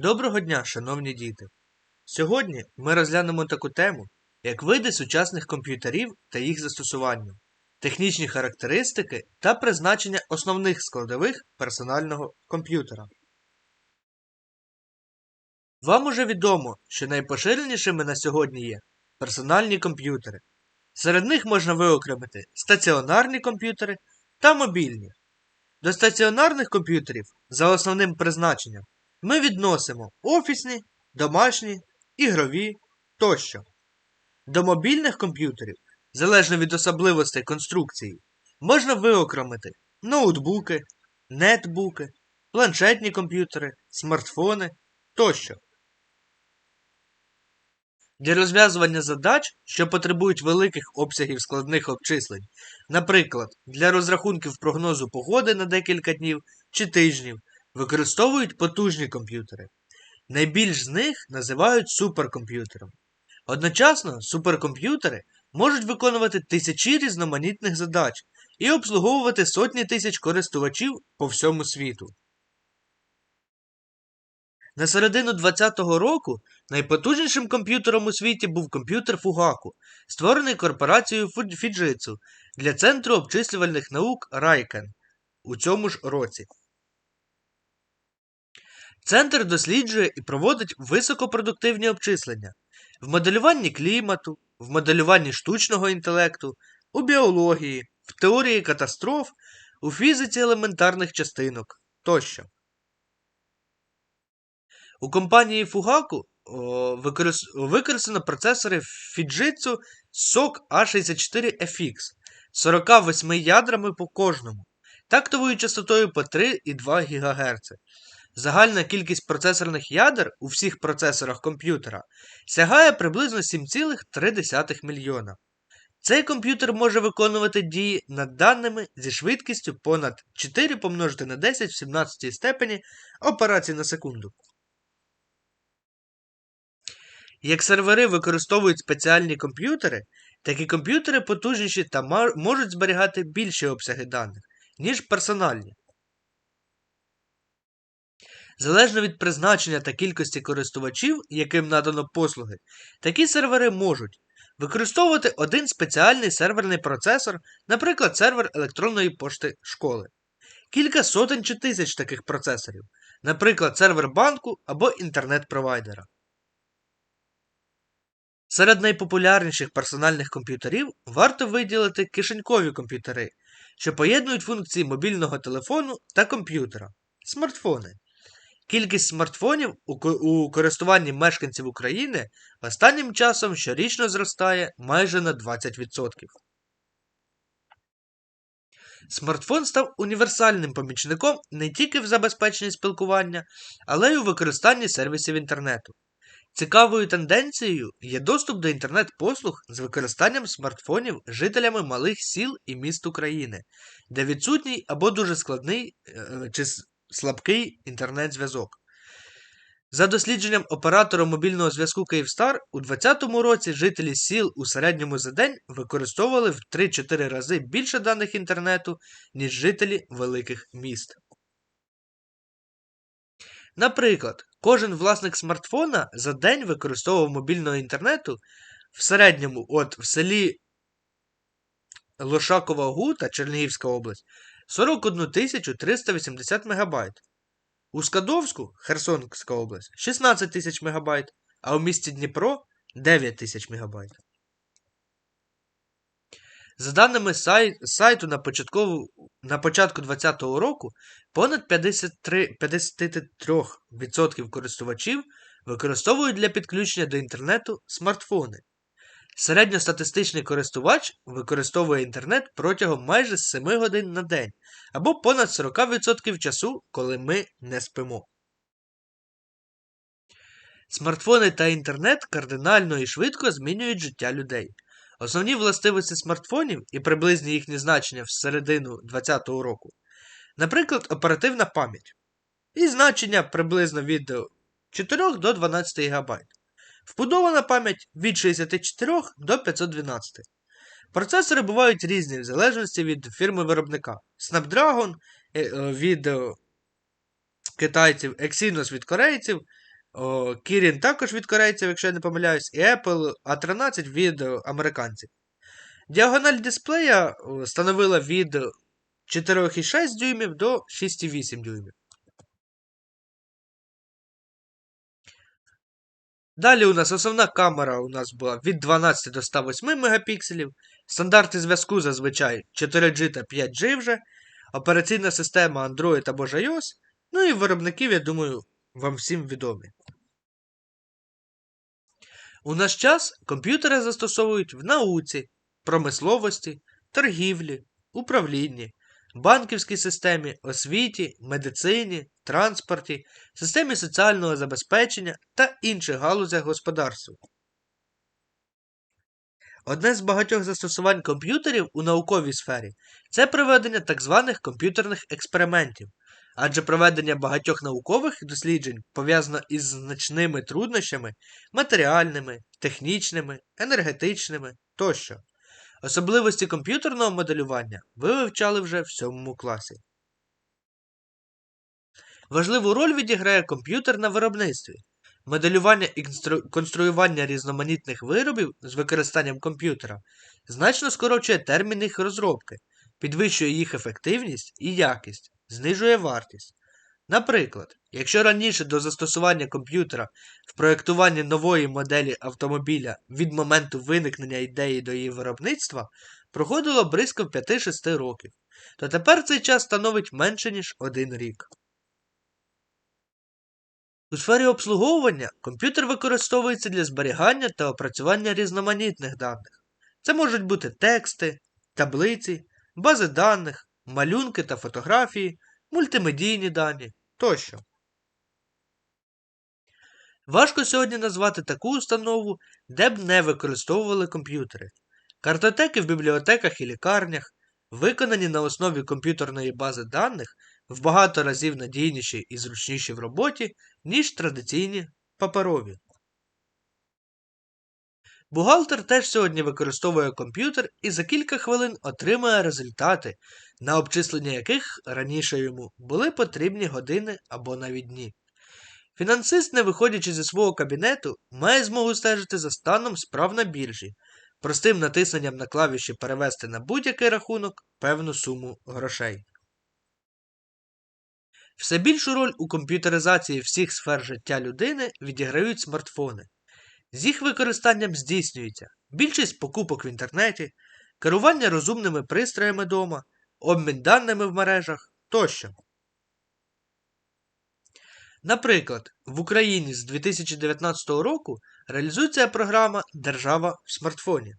Доброго дня, шановні діти! Сьогодні ми розглянемо таку тему, як види сучасних комп'ютерів та їх застосування, технічні характеристики та призначення основних складових персонального комп'ютера. Вам уже відомо, що найпоширенішими на сьогодні є персональні комп'ютери. Серед них можна виокремити стаціонарні комп'ютери та мобільні. До стаціонарних комп'ютерів за основним призначенням ми відносимо офісні, домашні, ігрові тощо. До мобільних комп'ютерів, залежно від особливостей конструкції, можна виокремити ноутбуки, нетбуки, планшетні комп'ютери, смартфони тощо. Для розв'язування задач, що потребують великих обсягів складних обчислень, наприклад, для розрахунків прогнозу погоди на декілька днів чи тижнів, використовують потужні комп'ютери. Найбільш з них називають суперкомп'ютером. Одночасно суперкомп'ютери можуть виконувати тисячі різноманітних задач і обслуговувати сотні тисяч користувачів по всьому світу. На середину 20-го року найпотужнішим комп'ютером у світі був комп'ютер Fugaku, створений корпорацією Fujitsu для Центру обчислювальних наук Райкен у цьому ж році. Центр досліджує і проводить високопродуктивні обчислення в моделюванні клімату, в моделюванні штучного інтелекту, у біології, в теорії катастроф, у фізиці елементарних частинок тощо. У компанії Fugaku використано процесори Fujitsu SOC A64FX з 48 ядрами по кожному, тактовою частотою по 3,2 ГГц. Загальна кількість процесорних ядер у всіх процесорах комп'ютера сягає приблизно 7,3 мільйона. Цей комп'ютер може виконувати дії над даними зі швидкістю понад 4 помножити на 10 в 17 степені операцій на секунду. Як сервери використовують спеціальні комп'ютери, такі комп'ютери потужніші та можуть зберігати більші обсяги даних, ніж персональні. Залежно від призначення та кількості користувачів, яким надано послуги, такі сервери можуть використовувати один спеціальний серверний процесор, наприклад, сервер електронної пошти школи, кілька сотень чи тисяч таких процесорів, наприклад, сервер банку або інтернет-провайдера. Серед найпопулярніших персональних комп'ютерів варто виділити кишенькові комп'ютери, що поєднують функції мобільного телефону та комп'ютера смартфони. Кількість смартфонів у користуванні мешканців України останнім часом щорічно зростає майже на 20%. Смартфон став універсальним помічником не тільки в забезпеченні спілкування, але й у використанні сервісів інтернету. Цікавою тенденцією є доступ до інтернет-послуг з використанням смартфонів жителями малих сіл і міст України, де відсутній або дуже складний е, чи слабкий інтернет-зв'язок. За дослідженням оператора мобільного зв'язку Київстар, у 2020 році жителі сіл у середньому за день використовували в 3-4 рази більше даних інтернету, ніж жителі великих міст. Наприклад, кожен власник смартфона за день використовував мобільного інтернету в середньому от в селі Лошакова Гута, Чернігівська область, 41 380 МБ. У Скадовську, Херсонська область, 16 тисяч МБ, а у місті Дніпро 9 тисяч МБ. За даними сайту на початку 2020 року, понад 53, 53% користувачів використовують для підключення до інтернету смартфони. Середньостатистичний користувач використовує інтернет протягом майже 7 годин на день або понад 40% часу, коли ми не спимо. Смартфони та інтернет кардинально і швидко змінюють життя людей. Основні властивості смартфонів і приблизні їхні значення в середину 2020 року, наприклад, оперативна пам'ять. І значення приблизно від 4 до 12 ГБ. Вбудована пам'ять від 64 до 512. Процесори бувають різні в залежності від фірми виробника. Snapdragon е, від е, китайців, Exynos від корейців, Kirin також від корейців, якщо я не помиляюсь, і Apple A13 від е, американців. Діагональ дисплея становила від 4,6 дюймів до 6,8 дюймів. Далі у нас основна камера у нас була від 12 до 108 мегапікселів. Стандарти зв'язку зазвичай 4G та 5G вже. Операційна система Android або ж iOS. Ну і виробників, я думаю, вам всім відомі. У наш час комп'ютери застосовують в науці, промисловості, торгівлі, управлінні, банківській системі, освіті, медицині, транспорті, системі соціального забезпечення та інших галузях господарства. Одне з багатьох застосувань комп'ютерів у науковій сфері це проведення так званих комп'ютерних експериментів, адже проведення багатьох наукових досліджень пов'язано із значними труднощами матеріальними, технічними, енергетичними тощо. Особливості комп'ютерного моделювання ви вивчали вже в сьомому класі. Важливу роль відіграє комп'ютер на виробництві. Моделювання і конструювання різноманітних виробів з використанням комп'ютера значно скорочує термін їх розробки, підвищує їх ефективність і якість, знижує вартість. Наприклад, якщо раніше до застосування комп'ютера в проєктуванні нової моделі автомобіля від моменту виникнення ідеї до її виробництва проходило близько 5-6 років, то тепер цей час становить менше, ніж один рік. У сфері обслуговування комп'ютер використовується для зберігання та опрацювання різноманітних даних. Це можуть бути тексти, таблиці, бази даних, малюнки та фотографії, мультимедійні дані тощо. Важко сьогодні назвати таку установу, де б не використовували комп'ютери. Картотеки в бібліотеках і лікарнях, виконані на основі комп'ютерної бази даних, в багато разів надійніші і зручніші в роботі, ніж традиційні паперові. Бухгалтер теж сьогодні використовує комп'ютер і за кілька хвилин отримує результати, на обчислення яких раніше йому були потрібні години або навіть дні. Фінансист, не виходячи зі свого кабінету, має змогу стежити за станом справ на біржі, простим натисненням на клавіші перевести на будь-який рахунок певну суму грошей. Все більшу роль у комп'ютеризації всіх сфер життя людини відіграють смартфони. З їх використанням здійснюється більшість покупок в інтернеті, керування розумними пристроями дома, обмін даними в мережах тощо. Наприклад, в Україні з 2019 року реалізується програма Держава в смартфоні.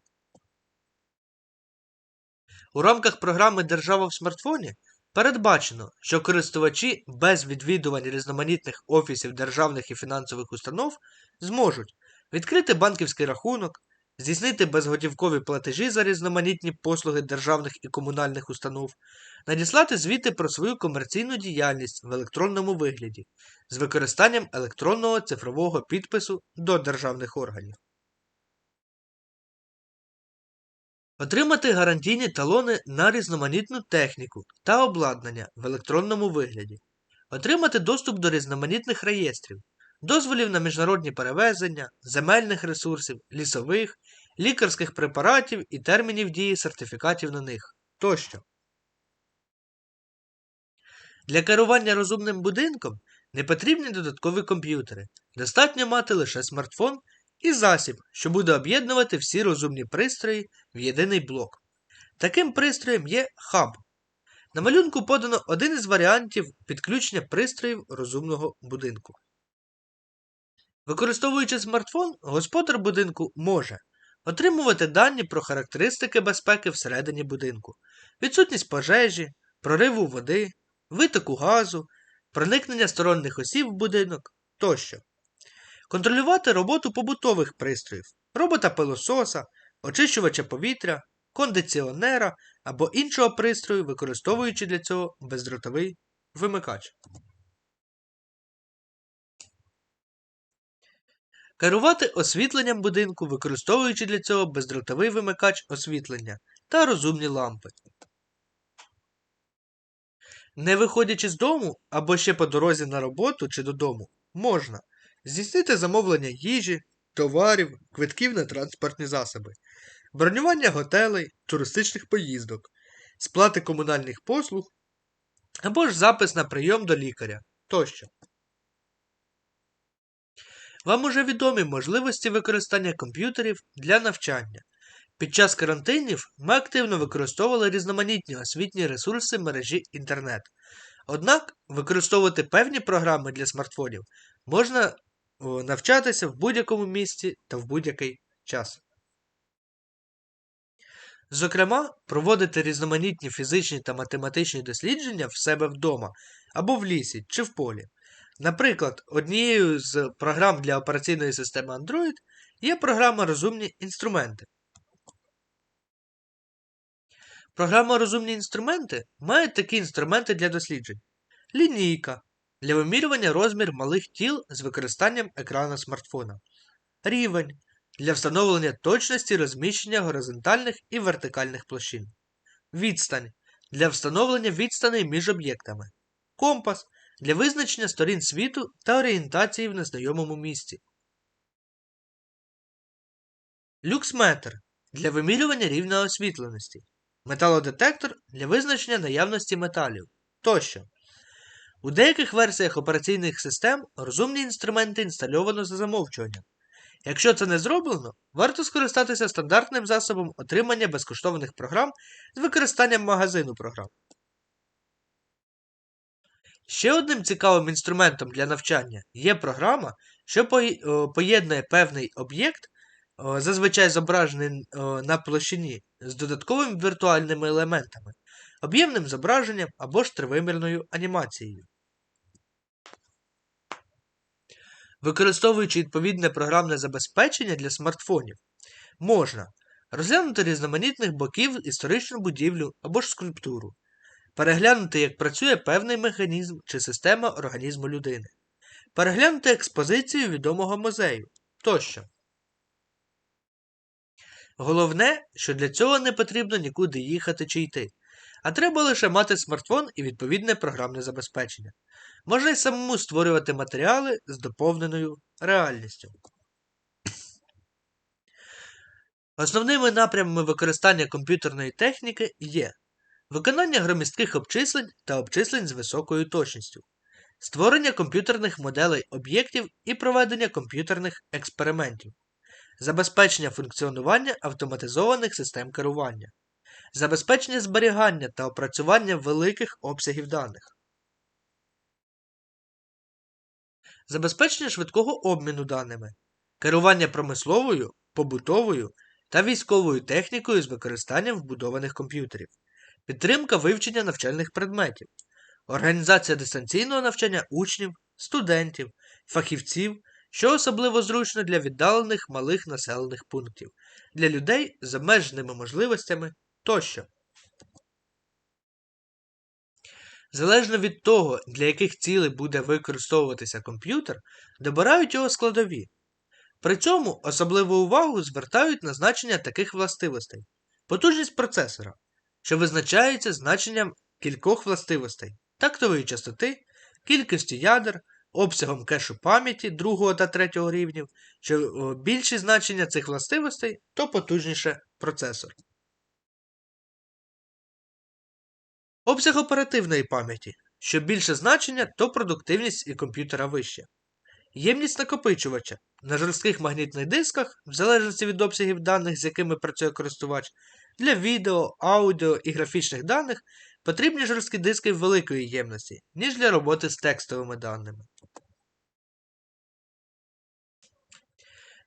У рамках програми Держава в смартфоні передбачено, що користувачі без відвідувань різноманітних офісів державних і фінансових установ зможуть відкрити банківський рахунок, здійснити безготівкові платежі за різноманітні послуги державних і комунальних установ, надіслати звіти про свою комерційну діяльність в електронному вигляді з використанням електронного цифрового підпису до державних органів. Отримати гарантійні талони на різноманітну техніку та обладнання в електронному вигляді, отримати доступ до різноманітних реєстрів, дозволів на міжнародні перевезення, земельних ресурсів, лісових, лікарських препаратів і термінів дії сертифікатів на них тощо. Для керування розумним будинком не потрібні додаткові комп'ютери. Достатньо мати лише смартфон і засіб, що буде об'єднувати всі розумні пристрої в єдиний блок. Таким пристроєм є хаб. На малюнку подано один із варіантів підключення пристроїв розумного будинку. Використовуючи смартфон, господар будинку може отримувати дані про характеристики безпеки всередині будинку, відсутність пожежі, прориву води, витоку газу, проникнення сторонніх осіб в будинок тощо. Контролювати роботу побутових пристроїв, робота пилососа, очищувача повітря, кондиціонера або іншого пристрою, використовуючи для цього бездротовий вимикач. Керувати освітленням будинку, використовуючи для цього бездротовий вимикач освітлення та розумні лампи. Не виходячи з дому або ще по дорозі на роботу чи додому, можна здійснити замовлення їжі, товарів, квитків на транспортні засоби, бронювання готелей, туристичних поїздок, сплати комунальних послуг або ж запис на прийом до лікаря тощо. Вам уже відомі можливості використання комп'ютерів для навчання. Під час карантинів ми активно використовували різноманітні освітні ресурси мережі інтернет. Однак використовувати певні програми для смартфонів можна навчатися в будь-якому місці та в будь-який час. Зокрема, проводити різноманітні фізичні та математичні дослідження в себе вдома або в лісі чи в полі. Наприклад, однією з програм для операційної системи Android є програма Розумні інструменти. Програма Розумні інструменти має такі інструменти для досліджень: лінійка для вимірювання розмір малих тіл з використанням екрану смартфона, рівень для встановлення точності розміщення горизонтальних і вертикальних площин, відстань для встановлення відстаней між об'єктами, компас для визначення сторін світу та орієнтації в незнайомому місці. Люксметр для вимірювання рівня освітленості, металодетектор для визначення наявності металів тощо. У деяких версіях операційних систем розумні інструменти інстальовано за замовчуванням. Якщо це не зроблено, варто скористатися стандартним засобом отримання безкоштовних програм з використанням магазину програм. Ще одним цікавим інструментом для навчання є програма, що поєднує певний об'єкт, зазвичай зображений на площині, з додатковими віртуальними елементами, об'ємним зображенням або ж тривимірною анімацією. Використовуючи відповідне програмне забезпечення для смартфонів, можна розглянути різноманітних боків історичну будівлю або ж скульптуру, переглянути, як працює певний механізм чи система організму людини, переглянути експозицію відомого музею тощо. Головне, що для цього не потрібно нікуди їхати чи йти, а треба лише мати смартфон і відповідне програмне забезпечення. Можна й самому створювати матеріали з доповненою реальністю. Основними напрямами використання комп'ютерної техніки є виконання громістких обчислень та обчислень з високою точністю, створення комп'ютерних моделей об'єктів і проведення комп'ютерних експериментів, забезпечення функціонування автоматизованих систем керування, забезпечення зберігання та опрацювання великих обсягів даних, забезпечення швидкого обміну даними, керування промисловою, побутовою та військовою технікою з використанням вбудованих комп'ютерів, підтримка вивчення навчальних предметів, організація дистанційного навчання учнів, студентів, фахівців, що особливо зручно для віддалених малих населених пунктів, для людей з обмеженими можливостями тощо. Залежно від того, для яких цілей буде використовуватися комп'ютер, добирають його складові. При цьому особливу увагу звертають на значення таких властивостей: потужність процесора, що визначається значенням кількох властивостей, тактової частоти, кількості ядер, обсягом кешу пам'яті другого та третього рівнів, що більші значення цих властивостей, то потужніше процесор. Обсяг оперативної пам'яті. Що більше значення, то продуктивність і комп'ютера вища. Ємність накопичувача. На жорстких магнітних дисках, в залежності від обсягів даних, з якими працює користувач, для відео, аудіо і графічних даних потрібні жорсткі диски великої ємності, ніж для роботи з текстовими даними.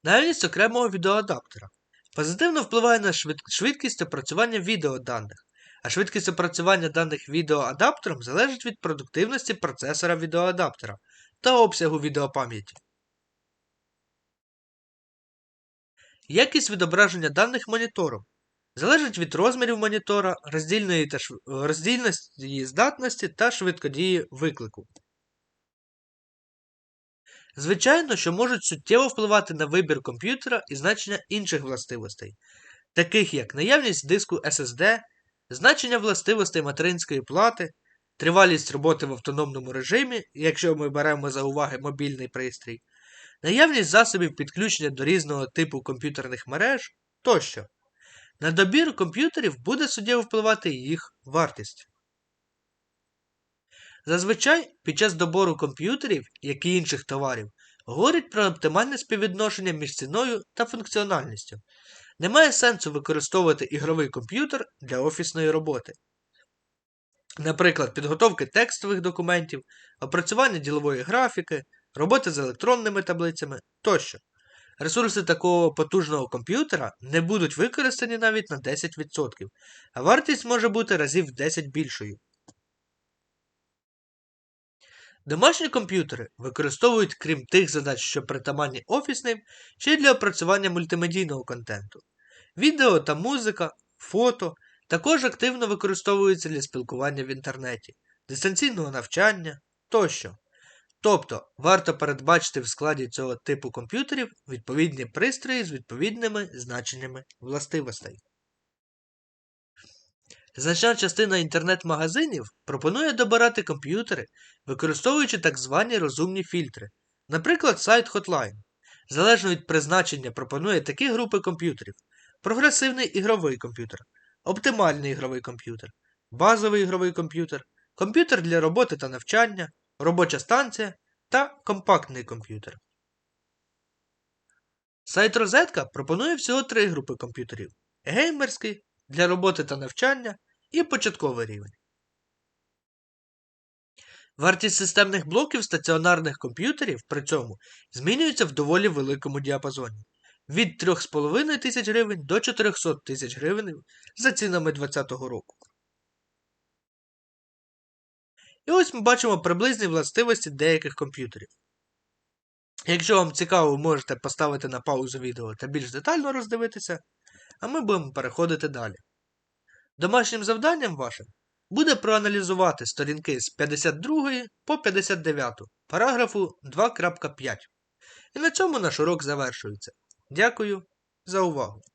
Наявність окремого відеоадаптера позитивно впливає на швидкість опрацювання відеоданих а швидкість опрацювання даних відеоадаптером залежить від продуктивності процесора відеоадаптера та обсягу відеопам'яті. Якість відображення даних монітором залежить від розмірів монітора, роздільної та шв... роздільності здатності та швидкодії виклику. Звичайно, що можуть суттєво впливати на вибір комп'ютера і значення інших властивостей, таких як наявність диску SSD, значення властивостей материнської плати, тривалість роботи в автономному режимі, якщо ми беремо за уваги мобільний пристрій, наявність засобів підключення до різного типу комп'ютерних мереж тощо. На добір комп'ютерів буде суттєво впливати їх вартість. Зазвичай під час добору комп'ютерів, як і інших товарів, говорять про оптимальне співвідношення між ціною та функціональністю. Немає сенсу використовувати ігровий комп'ютер для офісної роботи. Наприклад, підготовки текстових документів, опрацювання ділової графіки, роботи з електронними таблицями тощо. Ресурси такого потужного комп'ютера не будуть використані навіть на 10%, а вартість може бути разів в 10 більшою. Домашні комп'ютери використовують, крім тих задач, що притаманні офісним, ще й для опрацювання мультимедійного контенту. Відео та музика, фото також активно використовуються для спілкування в інтернеті, дистанційного навчання тощо. Тобто варто передбачити в складі цього типу комп'ютерів відповідні пристрої з відповідними значеннями властивостей. Значна частина інтернет-магазинів пропонує добирати комп'ютери, використовуючи так звані розумні фільтри. Наприклад, сайт Hotline. Залежно від призначення пропонує такі групи комп'ютерів: прогресивний ігровий комп'ютер, оптимальний ігровий комп'ютер, базовий ігровий комп'ютер, комп'ютер для роботи та навчання, робоча станція та компактний комп'ютер. Сайт Розетка пропонує всього три групи комп'ютерів: геймерський для роботи та навчання і початковий рівень. Вартість системних блоків стаціонарних комп'ютерів при цьому змінюється в доволі великому діапазоні від 3,5 тисяч гривень до 400 тисяч гривень за цінами 2020 року. І ось ми бачимо приблизні властивості деяких комп'ютерів. Якщо вам цікаво, можете поставити на паузу відео та більш детально роздивитися, а ми будемо переходити далі. Домашнім завданням вашим буде проаналізувати сторінки з 52 по 59 параграфу 2.5. І на цьому наш урок завершується. Дякую за увагу!